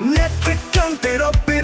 Netflix, up. In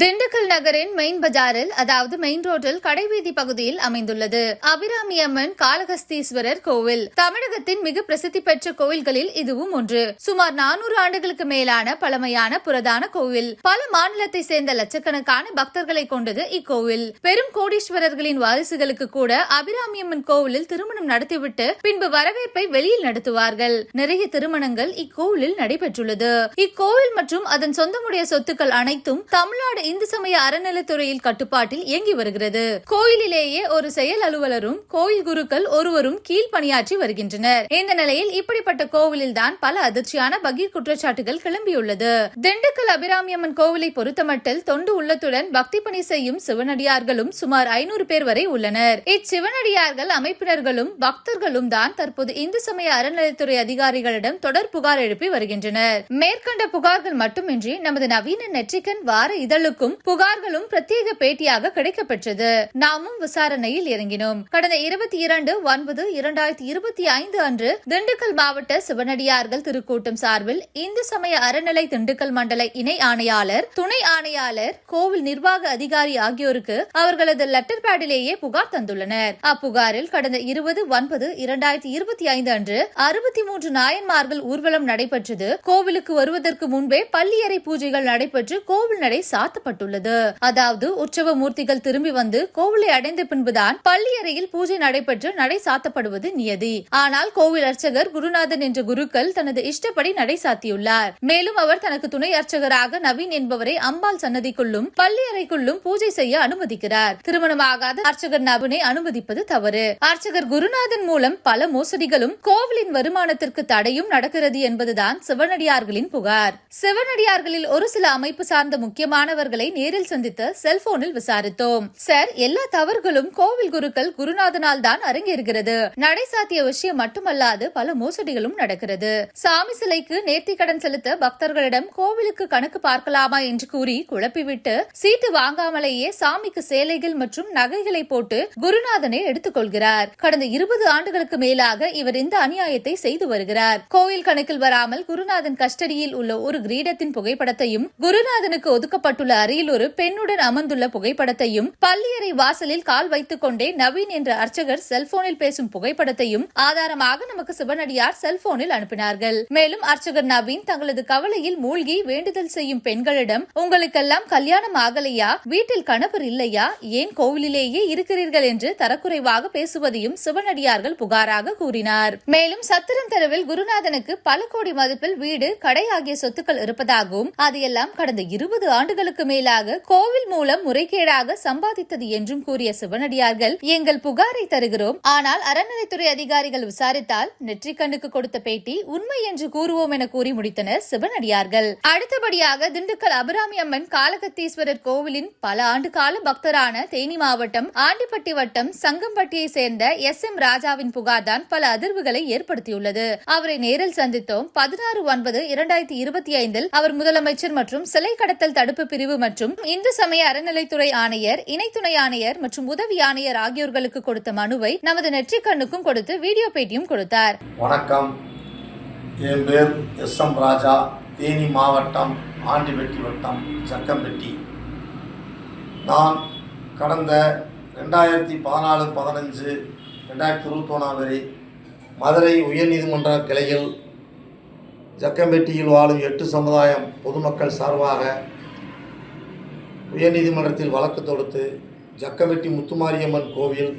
Dindigul நகரின் main பஜாரில் அதாவது மெயின் ரோட்டில் கடைவீதி பகுதியில் அமைந்துள்ளது. அபிராமி அம்மன் காளகஸ்தீஸ்வரர் கோவில். தமிழகத்தின் மிக பிரசித்தி பெற்ற கோவில்களில் இதுவும் ஒன்று. சுமார் நானூறு ஆண்டுகளுக்கு மேலான பழமையான புரதான கோவில். பல மாநிலத்தை சேர்ந்த லட்சக்கணக்கான பக்தர்களை கொண்டது இக்கோவில். பெரும் கோடீஸ்வரர்களின் வாரிசுகளுக்கு கூட அபிராமி அம்மன் கோவிலில் திருமணம் நடத்திவிட்டு பின்பு வரவேற்பை வெளியில் நடத்துவார்கள். நிறைய திருமணங்கள் இக்கோவிலில் நடைபெற்றுள்ளது. இக்கோவில் மற்றும் அதன் சொந்தமுடைய சொத்துக்கள் அனைத்தும் தமிழ்நாடு இந்து சமய அறநிலைத்துறையில் கட்டுப்பாட்டில் இயங்கி வருகிறது. கோயிலிலேயே ஒரு செயல் அலுவலரும் கோயில் குருக்கள் ஒருவரும் கீழ் பணியாற்றி வருகின்றனர். இந்த நிலையில் இப்படிப்பட்ட கோவிலில் தான் பல அதிர்ச்சியான பகீர் குற்றச்சாட்டுகள் கிளம்பியுள்ளது. திண்டுக்கல் அபிராமியம்மன் கோவிலை பொறுத்தமட்டில் தொண்டு உள்ளத்துடன் பக்தி பணி செய்யும் சிவனடியார்களும் சுமார் ஐநூறு பேர் வரை உள்ளனர். இச்சிவனடியார்கள் அமைப்பினர்களும் பக்தர்களும் தான் தற்போது இந்து சமய அறநிலைத்துறை அதிகாரிகளிடம் தொடர் புகார் எழுப்பி வருகின்றனர். மேற்கண்ட புகார்கள் மட்டுமின்றி நமது நவீன நெற்றிக்கன் வார இதழுக்கும் புகார்களும் பிரத்யேக பேட்டியாக கிடைக்கப்பெற்றது. நாமும் விசாரணையில் இறங்கினோம். கடந்த இருபத்தி இரண்டு ஒன்பது இரண்டாயிரத்தி இருபத்தி ஐந்து அன்று திண்டுக்கல் மாவட்ட சிவனடியார்கள் திருக்கூட்டம் சார்பில் இந்து சமய அறநிலை திண்டுக்கல் மண்டல இணை ஆணையாளர் துணை ஆணையாளர் கோவில் நிர்வாக அதிகாரி ஆகியோருக்கு அவர்களது லெட்டர் பேடிலேயே புகார் தந்துள்ளனர். அப்புகாரில் கடந்த இருபது ஒன்பது இரண்டாயிரத்தி இருபத்தி ஐந்து அன்று அறுபத்தி மூன்று நாயன்மார்கள் ஊர்வலம் நடைபெற்றது. கோவிலுக்கு வருவதற்கு முன்பே பள்ளியறை பூஜைகள் நடைபெற்று கோவில் நடை சாத்தப்பட்டது. சாத்தப்பட்டுள்ளது அதாவது உற்சவ மூர்த்திகள் திரும்பி வந்து கோவிலை அடைந்த பின்புதான் பள்ளி அறையில் பூஜை நடைபெற்று நடை சாத்தப்படுவது நியதி. ஆனால் கோவில் அர்ச்சகர் குருநாதன் என்ற குருக்கள் தனது இஷ்டப்படி நடை சாத்தியுள்ளார். மேலும் அவர் தனக்கு துணை அர்ச்சகராக நவீன் என்பவரை அம்பாள் சன்னதிக்குள்ளும் பள்ளியறைக்குள்ளும் பூஜை செய்ய அனுமதிக்கிறார். திருமணமாகாத அர்ச்சகர் நவீனை அனுமதிப்பது தவறு. அர்ச்சகர் குருநாதன் மூலம் பல மோசடிகளும் கோவிலின் வருமானத்திற்கு தடையும் நடக்கிறது என்பதுதான் சிவனடியார்களின் புகார். சிவனடியார்களில் ஒரு சில அமைப்பு சார்ந்த முக்கியமானவர்கள் நேரில் சந்தித்து செல்போனில் விசாரித்தோம். சார் எல்லா தவறுகளும் கோவில் குருக்கள் குருநாதனால் தான் அரங்கேறுகிறது. நடை சாத்திய விஷயம் மட்டுமல்லாது பல மோசடிகளும் நடக்கிறது. சாமி சிலைக்கு நேர்த்தி கடன் செலுத்த பக்தர்களிடம் கோவிலுக்கு கணக்கு பார்க்கலாமா என்று கூறி குழப்பிவிட்டு சீட்டு வாங்காமலேயே சாமிக்கு சேலைகள் மற்றும் நகைகளை போட்டு குருநாதனை எடுத்துக் கொள்கிறார். கடந்த இருபது ஆண்டுகளுக்கு மேலாக இவர் இந்த அநியாயத்தை செய்து வருகிறார். கோவில் கணக்கில் வராமல் குருநாதன் கஸ்டடியில் உள்ள ஒரு கிரீடத்தின் புகைப்படத்தையும் குருநாதனுக்கு ஒதுக்கப்பட்டுள்ள அறையில் ஒரு பெண்ணுடன் அமர்ந்துள்ள புகைப்படத்தையும் பள்ளியறை வாசலில் கால் வைத்துக் கொண்டே நவீன் என்ற அர்ச்சகர் செல்போனில் பேசும் புகைப்படத்தையும் ஆதாரமாக நமக்கு சிவனடியார் செல்போனில் அனுப்பினார்கள். மேலும் அர்ச்சகர் நவீன் தங்களது கவலையில் மூழ்கி வேண்டுதல் செய்யும் பெண்களிடம் உங்களுக்கெல்லாம் கல்யாணம் ஆகலையா? வீட்டில் கணவர் இல்லையா? ஏன் கோவிலிலேயே இருக்கிறீர்கள்? என்று தரக்குறைவாக பேசுவதையும் சிவனடியார்கள் புகாராக கூறினார். மேலும் சத்திரம் தெருவில் குருநாதனுக்கு பல கோடி மதிப்பில் வீடு கடை ஆகிய சொத்துக்கள் இருப்பதாகவும் அதையெல்லாம் கடந்த இருபது ஆண்டுகளுக்கு தலைமையிலாக கோவில் மூலம் முறைகேடாக சம்பாதித்தது என்றும் கூறிய சிவனடியார்கள் எங்கள் புகாரை தருகிறோம். ஆனால் அறநிலைத்துறை அதிகாரிகள் விசாரித்தால் நெற்றிக்கண்ணுக்கு கொடுத்த பேட்டி உண்மை என்று கூறுவோம் என கூறி முடித்தனர் சிவனடியார்கள். அடுத்தபடியாக திண்டுக்கல் அபிராமி அம்மன் காலகத்தீஸ்வரர் கோவிலின் பல ஆண்டு கால பக்தரான தேனி மாவட்டம் ஆண்டிப்பட்டி வட்டம் சங்கம்பட்டியை சேர்ந்த எஸ். எம். ராஜாவின் புகார்தான் பல அதிர்வுகளை ஏற்படுத்தியுள்ளது. அவரை நேரில் சந்தித்தோம். பதினாறு ஒன்பது இரண்டாயிரத்தி இருபத்தி ஐந்தில் அவர் முதலமைச்சர் மற்றும் சிலை கடத்தல் தடுப்பு பிரிவு மற்றும் இந்து சமய அறநிலைத்துறை ஆணையர் இணை துணை ஆணையர் மற்றும் உதவி ஆணையர் ஆகியோர்களுக்கு கொடுத்த மனுவை நமது நெற்றிக்கண்ணுக்கும் கொடுத்து வீடியோ பேட்டியும் கொடுத்தார். வணக்கம். என் பேர் எஸ் எம் ராஜா. தேனி மாவட்டம் ஆண்டிபெட்டி வட்டம் சக்கம்பெட்டி. நான் கடந்த ரெண்டாயிரத்தி பதினாலு பதினஞ்சு ரெண்டாயிரத்தி இருபத்தொன்னாம் வரை மதுரை உயர்நீதிமன்ற கிளையில் ஜக்கம்பெட்டியில் வாழும் எட்டு சமுதாயம் பொதுமக்கள் சார்பாக உயர்நீதிமன்றத்தில் வழக்கு தொடுத்து ஜக்கவெட்டி முத்துமாரியம்மன் கோவில்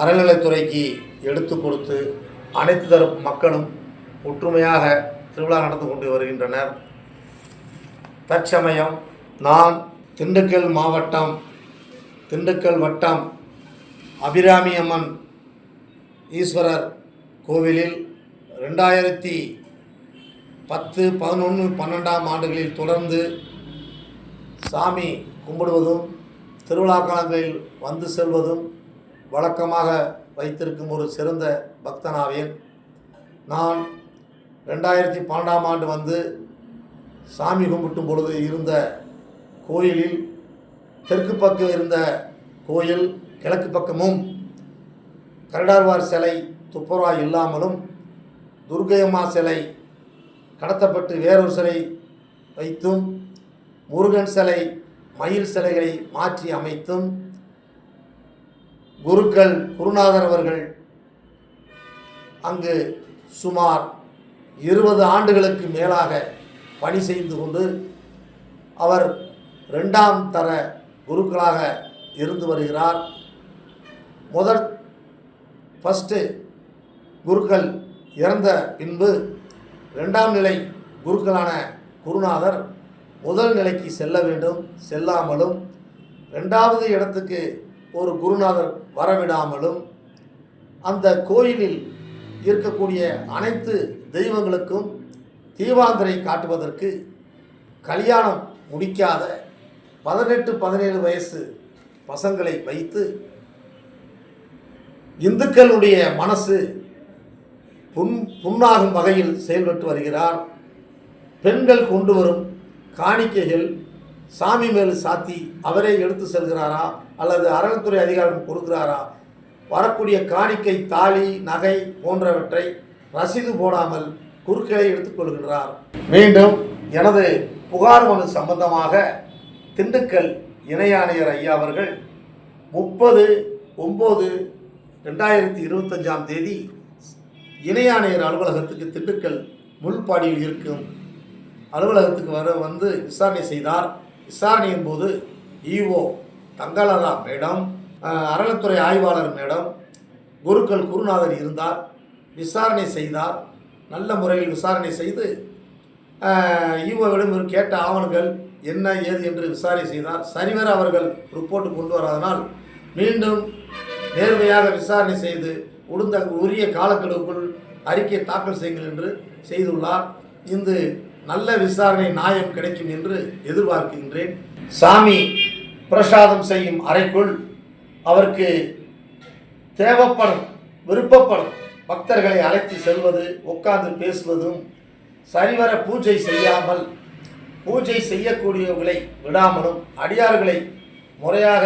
அறநிலைத்துறைக்கு எடுத்து கொடுத்து அனைத்து தரப்பு மக்களும் ஒற்றுமையாக திருவிழா நடந்து கொண்டு வருகின்றனர். தற்சமயம் நான் திண்டுக்கல் மாவட்டம் திண்டுக்கல் வட்டம் அபிராமி அம்மன் ஈஸ்வரர் கோவிலில் ரெண்டாயிரத்தி பத்து பதினொன்று பன்னெண்டாம் ஆண்டுகளில் தொடர்ந்து சாமி கும்பிடுவதும் திருவிழா காலங்களில் வந்து செல்வதும் வழக்கமாக வைத்திருக்கும் ஒரு சிறந்த பக்தனாவேன். நான் ரெண்டாயிரத்தி பன்னெண்டாம் ஆண்டு வந்து சாமி கும்பிட்டும் பொழுது இருந்த கோயிலில் தெற்கு பக்கம் இருந்த கோயில் கிழக்கு பக்கமும் கரடார்வார் சிலை துப்புரா இல்லாமலும் துர்கையம்மா சிலை கடத்தப்பட்டு வேறொரு சிலை வைத்தும் முருகன் சிலை மயில் சிலைகளை மாற்றி அமைத்தும் குருக்கள் குருநாதர் அவர்கள் அங்கு சுமார் இருபது ஆண்டுகளுக்கு மேலாக பணி செய்து கொண்டு அவர் ரெண்டாம் தர குருக்களாக இருந்து வருகிறார். முதல் ஃபஸ்ட்டு குருக்கள் இறந்த பின்பு ரெண்டாம் நிலை குருக்களான குருநாதர் முதல் நிலைக்கு செல்ல வேண்டும் செல்லாமலும். ரெண்டாவது இடத்துக்கு ஒரு குருநாதர் வரவிடாமலும். அந்த கோயிலில் இருக்கக்கூடிய அனைத்து தெய்வங்களுக்கும் தீபாந்திரை காட்டுவதற்கு கல்யாணம் முடிக்காத பதினெட்டு பதினேழு வயசு பசங்களை வைத்து இந்துக்களுடைய மனசு புண் புண்ணாகும் வகையில் செயல்பட்டு வருகிறார். பெண்கள் கொண்டு வரும் காணிக்கைகள் சாமி மேல் சாத்தி அவரே எடுத்து செல்கிறாரா? அல்லது அறநிலைத்துறை அதிகாரம் கொடுக்கிறாரா? வரக்கூடிய காணிக்கை தாலி நகை போன்றவற்றை ரசீது போடாமல் குறுக்களை எடுத்துக்கொள்கின்றார் மீண்டும் எனது புகார் மனு சம்பந்தமாக திண்டுக்கல் இணை ஆணையர் ஐயா அவர்கள் முப்பது ஒம்பது ரெண்டாயிரத்தி இருபத்தஞ்சாம் தேதி இணை ஆணையர் அலுவலகத்துக்கு திண்டுக்கல் முள்பாடியில் இருக்கும் அலுவலகத்துக்கு வர வந்து விசாரணை செய்தார். விசாரணையின் போது இஓ தங்கலதா மேடம் அறநிலைத்துறை ஆய்வாளர் மேடம் குருக்கள் குருநாதர் இருந்தார். விசாரணை செய்தார். நல்ல முறையில் விசாரணை செய்து ஈஓவிடம் கேட்ட ஆவணங்கள் என்ன ஏது என்று விசாரணை செய்தார். சரிவர அவர்கள் ரிப்போர்ட் கொண்டு வராதனால் மீண்டும் நேர்மையாக விசாரணை செய்து உடுந்த உரிய காலக்கெடுவுக்குள் அறிக்கை தாக்கல் செய்யுங்கள் என்று செய்துள்ளார். இந்த நல்ல விசாரணை நியாயம் கிடைக்கும் என்று எதிர்பார்க்கின்றேன். சாமி பிரசாதம் செய்யும் அறைக்குள் அவருக்கு தேவைப்படும் விருப்பப்படும் பக்தர்களை அழைத்து செல்வது உட்கார்ந்து பேசுவதும் சரிவர பூஜை செய்யாமல் பூஜை செய்யக்கூடியவர்களை விடாமலும் அடியார்களை முறையாக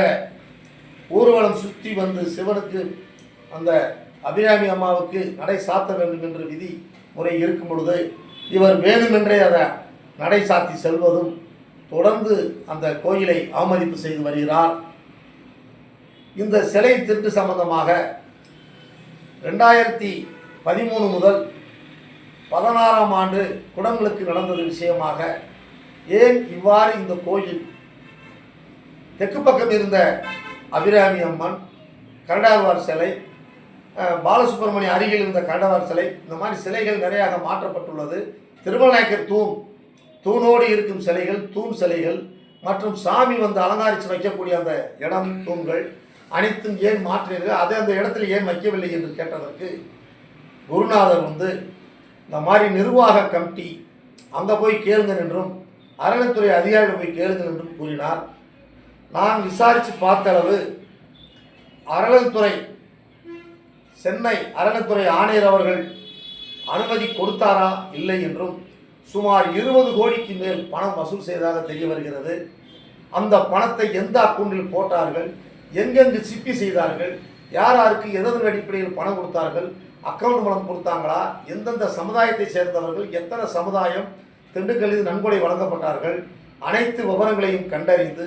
ஊர்வலம் சுற்றி வந்து சிவனுக்கு அந்த அபிராமி அம்மாவுக்கு நடை சாத்த வேண்டும் என்ற விதி முறை இருக்கும் பொழுது இவர் வேணுமென்றே அதை நடை சாத்தி செல்வதும் தொடர்ந்து அந்த கோயிலை அவமதிப்பு செய்து வருகிறார். இந்த சிலை திருட்டு சம்பந்தமாக ரெண்டாயிரத்தி பதிமூணு முதல் பதினாறாம் ஆண்டு குடங்களுக்கு நடந்தது விஷயமாக ஏன் இவ்வாறு இந்த கோயில் தெற்கு பக்கம் இருந்த அபிராமி அம்மன் கரடாழ்வார் சிலை பாலசுப்ரமணிய அருகில் இருந்த கரடாழ்வார் சிலை இந்த மாதிரி சிலைகள் நிறையாக மாற்றப்பட்டுள்ளது. திருமலநாயக்கர் தூண் தூணோடு இருக்கும் சிலைகள் தூண் சிலைகள் மற்றும் சாமி வந்து அலங்காரித்து வைக்கக்கூடிய அந்த இடம் தூண்கள் அனைத்தும் ஏன் மாற்றினீர்கள் அதை அந்த இடத்துல ஏன் வைக்கவில்லை என்று கேட்டதற்கு குருநாதர் வந்து இந்த மாதிரி நிர்வாக கமிட்டி அங்கே போய் கேளுங்கள் என்றும் அறநிலைத்துறை அதிகாரிகள் போய் கேளுங்கள் என்றும் கூறினார். நான் விசாரித்து பார்த்த அளவு அறநிலைத்துறை சென்னை அறநிலைத்துறை ஆணையர் அவர்கள் அனுமதி கொடுத்தாரா இல்லை என்றும் சுமார் இருபது கோடிக்கு மேல் பணம் வசூல் செய்ததாக தெரிய வருகிறது. அந்த பணத்தை எந்த அக்கௌண்டில் போட்டார்கள்? எங்கெங்கு சிப்பி செய்தார்கள்? யார் யாருக்கு எதன் அடிப்படையில் பணம் கொடுத்தார்கள்? அக்கௌண்ட் மூலம் கொடுத்தாங்களா? எந்தெந்த சமுதாயத்தை சேர்ந்தவர்கள்? எத்தனை சமுதாயம் திண்டுக்கல்லில் நன்கொடை வழங்கப்பட்டார்கள்? அனைத்து விவரங்களையும் கண்டறிந்து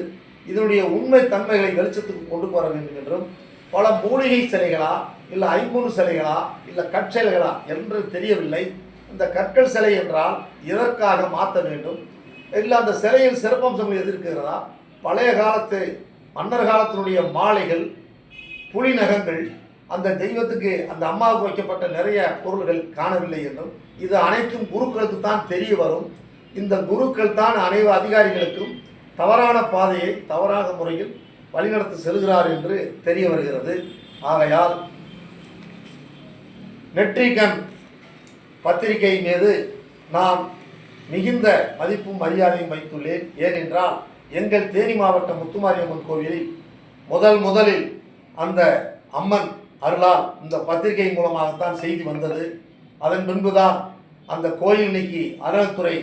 இதனுடைய உண்மை தன்மைகளை வெளிச்சத்துக்கு கொண்டு வர வேண்டும் என்றும் பல மூலிகை சிலைகளா இல்லை ஐம்பூறு சிலைகளா இல்லை கற்சிலைகளா என்று தெரியவில்லை. இந்த கற்கள் சிலை என்றால் எதற்காக மாற்ற வேண்டும்? இல்லை அந்த சிலையில் சிறப்பம்சங்கள் எது இருக்கிறதா பழைய காலத்து மன்னர் காலத்தினுடைய மாலைகள் புலி நகங்கள் அந்த தெய்வத்துக்கு அந்த அம்மாவுக்கு வைக்கப்பட்ட நிறைய பொருள்கள் காணவில்லை என்றும் இது அனைத்தும் குருக்களுக்கு தான் தெரிய வரும். இந்த குருக்கள் தான் அனைவ அதிகாரிகளுக்கும் தவறான பாதையை தவறான முறையில் வழிநடத்தி செல்கிறார் என்று தெரிய வருகிறது. ஆகையால் நெற்றிகன் பத்திரிகை மீது நான் மிகுந்த மதிப்பும் மரியாதையும் வைத்துள்ளேன். ஏனென்றால் எங்கள் தேனி மாவட்டம் முத்துமாரியம்மன் கோவிலில் முதல் முதலில் அந்த அம்மன் அருளால் இந்த பத்திரிகை மூலமாகத்தான் செய்தி வந்தது. அதன் பின்புதான் அந்த கோயில் இன்னைக்கு அறநிலைத்துறை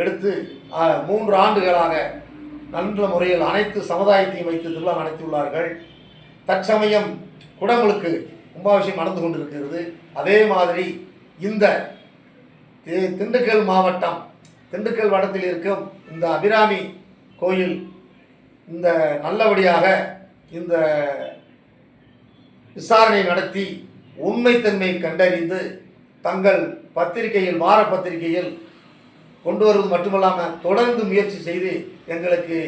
எடுத்து மூன்று ஆண்டுகளாக நல்ல முறையில் அனைத்து சமுதாயத்தையும் வைத்து திருவிழா நடத்தியுள்ளார்கள். தற்சமயம் குடங்களுக்கு கும்பாபிஷேகம் நடந்து கொண்டிருக்கிறது. அதே மாதிரி இந்த திண்டுக்கல் மாவட்டம் திண்டுக்கல் வட்டத்தில் இருக்கும் இந்த அபிராமி கோயில் இந்த நல்லபடியாக இந்த விசாரணை நடத்தி உண்மைத்தன்மை கண்டறிந்து தங்கள் பத்திரிகையில் வார பத்திரிகையில் கொண்டு வருவது மட்டுமல்லாமல் தொடர்ந்து முயற்சி செய்து எங்களுக்கு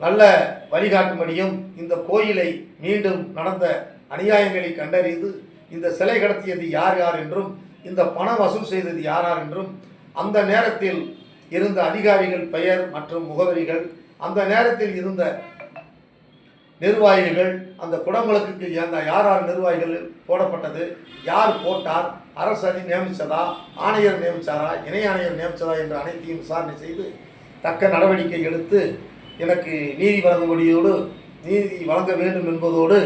நல்ல வழிகாட்டும்படியும் இந்த கோயிலை மீண்டும் நடந்த அநியாயங்களை கண்டறிந்து இந்த சிலை கடத்தியது யார் யார் என்றும் இந்த பணம் வசூல் செய்தது யார் யார் என்றும் அந்த நேரத்தில் இருந்த அதிகாரிகள் பெயர் மற்றும் முகவரிகள் அந்த நேரத்தில் இருந்த நிர்வாகிகள் அந்த குடமுழுக்குக்கு அந்த யார் யார் நிர்வாகிகள் போடப்பட்டது யார் போட்டார் அரசு அதி நியமித்ததா ஆணையர் நியமித்தாரா இணை ஆணையர் நியமித்ததா என்று அனைத்தையும் விசாரணை செய்து தக்க நடவடிக்கை எடுத்து எனக்கு நீதி வழங்கும்படியோடு நீதி வழங்க வேண்டும் என்பதோடு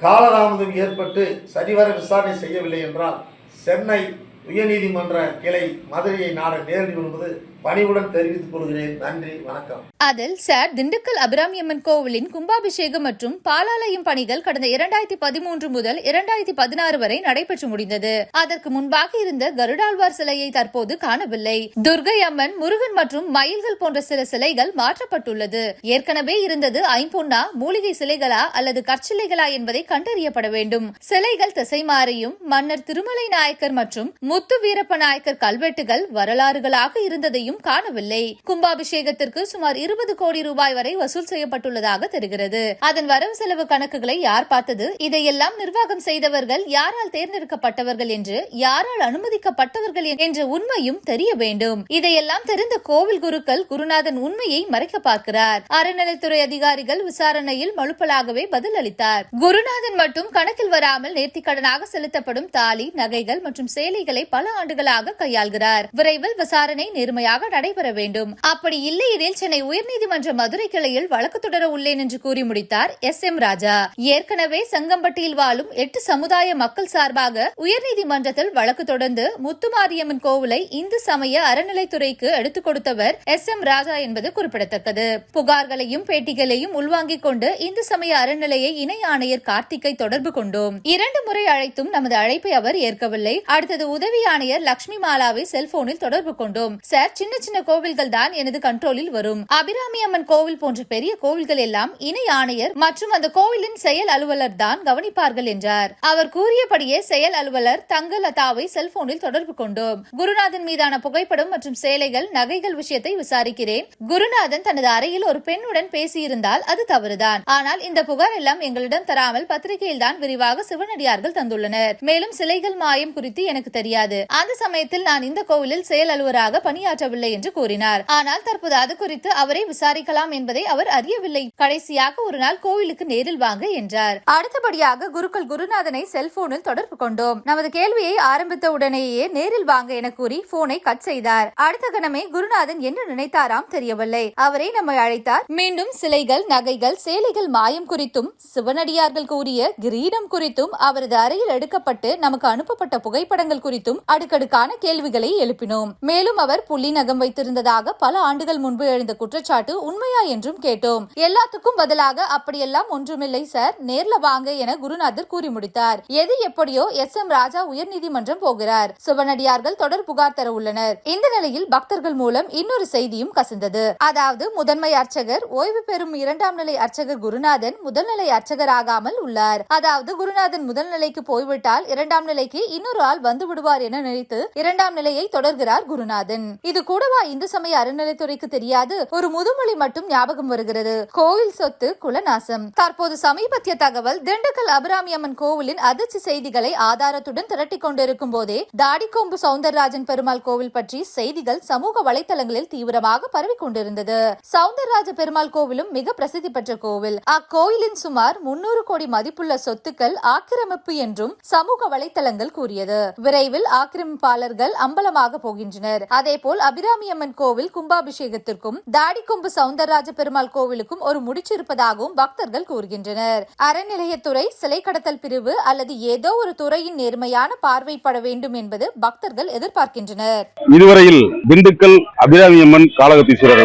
காலதாமதம் ஏற்பட்டு சரிவர விசாரணை செய்யவில்லை என்றால் சென்னை உயர்நீதிமன்ற கிளை மதுரையை நாட நேரிடும் என்பது பணிவுடன் தெரிவித்துக் கொள்கிறேன். நன்றி வணக்கம். அதில் சார் திண்டுக்கல் அபிராமியம்மன் கோவிலின் கும்பாபிஷேகம் மற்றும் பாலாலயம் பணிகள் கடந்த இரண்டாயிரத்தி பதிமூன்று முதல் இரண்டாயிரத்தி பதினாறு வரை நடைபெற்று முடிந்தது. அதற்கு முன்பாக இருந்த கருடாழ்வார் சிலையை தற்போது காணவில்லை. துர்கை அம்மன் முருகன் மற்றும் மயில்கள் போன்ற சில சிலைகள் மாற்றப்பட்டுள்ளது. ஏற்கனவே இருந்தது ஐம்பொன்னா மூலிகை சிலைகளா அல்லது கற்சிலைகளா என்பதை கண்டறியப்பட வேண்டும். சிலைகள் திசை மாறியும் மன்னர் திருமலை நாயக்கர் மற்றும் முத்து வீரப்ப நாயக்கர் கல்வெட்டுகள் வரலாறுகளாக இருந்ததையும் காணவில்லை. கும்பாபிஷேகத்திற்கு சுமார் இருபது கோடி ரூபாய் வரை வசூல் செய்யப்பட்டுள்ளதாக தெரிகிறது. அதன் வரவு செலவு கணக்குகளை யார் பார்த்தது? இதையெல்லாம் நிர்வாகம் செய்தவர்கள் யாரால் தேர்ந்தெடுக்கப்பட்டவர்கள் என்று யாரால் அனுமதிக்கப்பட்டவர்கள் என்ற உண்மையும் தெரிய வேண்டும். இதையெல்லாம் தெரிந்த கோவில் குருக்கள் குருநாதன் உண்மையை மறைக்க பார்க்கிறார். அறநிலைத்துறை அதிகாரிகள் விசாரணையில் மழுப்பலாகவே பதில் அளித்தார் குருநாதன் மட்டும் கணக்கில் வராமல் நேர்த்திக்கடனாக செலுத்தப்படும் தாலி நகைகள் மற்றும் சேலைகளை பல ஆண்டுகளாக கையாள்கிறார். விரைவில் விசாரணை நேர்மையாக நடைபெற வேண்டும். அப்படி இல்லையெனில் சென்னை உயர்நீதிமன்ற மதுரை கிளையில் வழக்கு தொடர உள்ளேன் என்று கூறி முடித்தார் எஸ் எம் ராஜா. ஏற்கனவே செங்கம்பட்டியில் வாழும் எட்டு சமுதாய மக்கள் சார்பாக உயர்நீதிமன்றத்தில் வழக்கு தொடர்ந்து முத்துமாரியம்மன் கோவிலை இந்து சமய அறநிலைத்துறைக்கு எடுத்துக் கொடுத்தவர் எஸ் எம் ராஜா என்பது குறிப்பிடத்தக்கது. புகார்களையும் பேட்டிகளையும் உள்வாங்கிக் கொண்டு இந்து சமய அறநிலையை இணை ஆணையர் கார்த்திக்கை தொடர்பு கொண்டோம். இரண்டு முறை அழைத்தும் நமது அழைப்பை அவர் ஏற்கவில்லை. அடுத்தது உதவி ஆணையர் லட்சுமி மாலாவை செல்போனில் தொடர்பு கொண்டோம். சார் சின்ன சின்ன கோவில்கள் தான் எனது கண்ட்ரோலில் வரும். அபிராமி அம்மன் கோவில் போன்ற பெரிய கோவில்கள் எல்லாம் இணை ஆணையர் மற்றும் அந்த கோவிலின் செயல் அலுவலர் தான் கவனிப்பார்கள் என்றார். அவர் கூறியபடியே செயல் அலுவலர் தங்கலதாவை செல்போனில் தொடர்பு கொண்டோம். குருநாதன் மீதான புகைப்படம் மற்றும் சேலைகள் நகைகள் விஷயத்தை விசாரிக்கிறேன். குருநாதன் தனது அறையில் ஒரு பெண்ணுடன் பேசியிருந்தால் அது தவறுதான். ஆனால் இந்த புகார் எல்லாம் எங்களிடம் தராமல் பத்திரிகையில் தான் விரிவாக சிவனடியார்கள் தந்துள்ளனர். மேலும் சிலைகள் மாயம் குறித்து எனக்கு தெரியாது. அந்த சமயத்தில் நான் இந்த கோவிலில் செயல் அலுவலராக பணியாற்றவில்லை. என்று கூறினார். ஆனால் தற்போது அது குறித்து அவரை விசாரிக்கலாம் என்பதை அவர் அறியவில்லை. கடைசியாக ஒரு நாள் கோவிலுக்கு நேரில் வாங்க என்றார். அடுத்தபடியாக குருக்கள் குருநாதனை செல்போனில் தொடர்பு கொண்டோம். நமது கேள்வியை ஆரம்பித்த உடனேயே நேரில் வாங்க என கூறி போனை கட் செய்தார். அடுத்த கணமே குருநாதன் என்ன நினைத்தாராம் தெரியவில்லை. அவரை நம்மை அழைத்தார். மீண்டும் சிலைகள் நகைகள் சேலைகள் மாயம் குறித்தும் சிவனடியார்கள் கூறிய கிரீடம் குறித்தும் அவரது அறையில் எடுக்கப்பட்டு நமக்கு அனுப்பப்பட்ட புகைப்படங்கள் குறித்தும் அடுக்கடுக்கான கேள்விகளை எழுப்பினோம். மேலும் அவர் புள்ளி நகம் வைத்திருந்ததாக பல ஆண்டுகள் முன்பு எழுந்த குற்றச்சாட்டு உண்மையா என்றும் கேட்டோம். எல்லாத்துக்கும் பதிலாக அப்படியெல்லாம் ஒன்றுமில்லை சார். நேர்ல வாங்க என குருநாதர் கூறி முடித்தார். எது எப்படியோ எஸ் எம் ராஜா உயர்நீதிமன்றம் போகிறார். சிவனடியார்கள் தொடர் புகார் தர உள்ளனர். இந்த நிலையில் பக்தர்கள் மூலம் இன்னொரு செய்தியும் கசிந்தது. அதாவது முதன்மை அர்ச்சகர் ஓய்வு பெறும் இரண்டாம் நிலை அர்ச்சகர் குருநாதன் முதல்நிலை அர்ச்சகராகாமல் உள்ளார். அதாவது குருநாதன் முதல் நிலைக்கு போய்விட்டால் இரண்டாம் நிலைக்கு இன்னொரு ஆள் வந்து விடுவார் என நினைத்து இரண்டாம் நிலையை தொடர்கிறார் குருநாதன். இது கூடவா இந்து சமய அறநிலைத்துறைக்கு தெரியாது. ஒரு முதுமொழி மட்டும் ஞாபகம் வருகிறது. கோவில் சொத்து குலநாசம். தற்போது சமீபத்திய தகவல் திண்டுக்கல் அபிராமியம்மன் கோவிலின் அதிர்ச்சி செய்திகளை ஆதாரத்துடன் திரட்டி கொண்டிருக்கும் போதே தாடிக்கொம்பு சவுந்தரராஜன் பெருமாள் கோவில் பற்றி செய்திகள் சமூக வலைதளங்களில் தீவிரமாக பரவிக் கொண்டிருந்தது. சவுந்தரராஜ பெருமாள் கோவிலும் மிக பிரசித்தி பெற்ற கோவில். அக்கோயிலின் சுமார் முன்னூறு கோடி மதிப்புள்ள சொத்துக்கள் ஆக்கிரமிப்பு என்றும் சமூக வலைதளங்கள் கூறியது. விரைவில் ஆக்கிரமிப்பாளர்கள் அம்பலமாக போகின்றனர். அதேபோல் அபிராமியம்மன் கோவில் கும்பாபிஷேகத்திற்கும் தாடிக்கொம்பு சவுந்தரராஜ பெருமாள் கோவிலுக்கும் ஒரு முடிச்சு இருப்பதாகவும் பக்தர்கள் கூறுகின்றனர். அறநிலையத்துறை சிலை கடத்தல் பிரிவு அல்லது ஏதோ ஒரு துறையின் நேர்மையான பார்வைப்பட வேண்டும் என்பது பக்தர்கள் எதிர்பார்க்கின்றனர். இதுவரையில் திண்டுக்கல் அபிராமியம்மன் காலகத்தீஸ்வரர்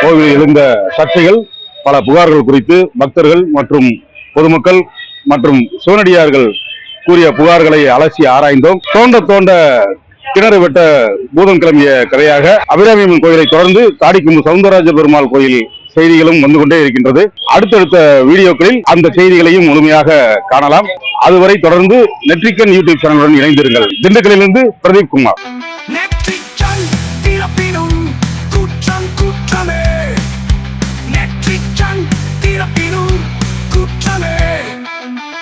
கோவிலில் எழுந்த சர்ச்சைகள் பல புகார்கள் குறித்து பக்தர்கள் மற்றும் பொதுமக்கள் மற்றும் சிவனடியார்கள் கூறிய புகார்களை அலசி ஆராய்ந்தோம். தோண்ட தோண்ட கிணறு வெட்ட பூதம் கிளம்பிய கதையாக அபிராமியம்மன் கோயிலை தொடர்ந்து தாடிக்கும்பு சவுந்தரராஜ பெருமாள் கோயில் செய்திகளும் வந்து கொண்டே இருக்கின்றது. அடுத்தடுத்த வீடியோக்களில் அந்த செய்திகளையும் முழுமையாக காணலாம். அதுவரை தொடர்ந்து நெற்றிக்கன் யூடியூப் சேனலுடன் இணைந்திருங்கள். திண்டுக்கலிலிருந்து பிரதீப் குமார்.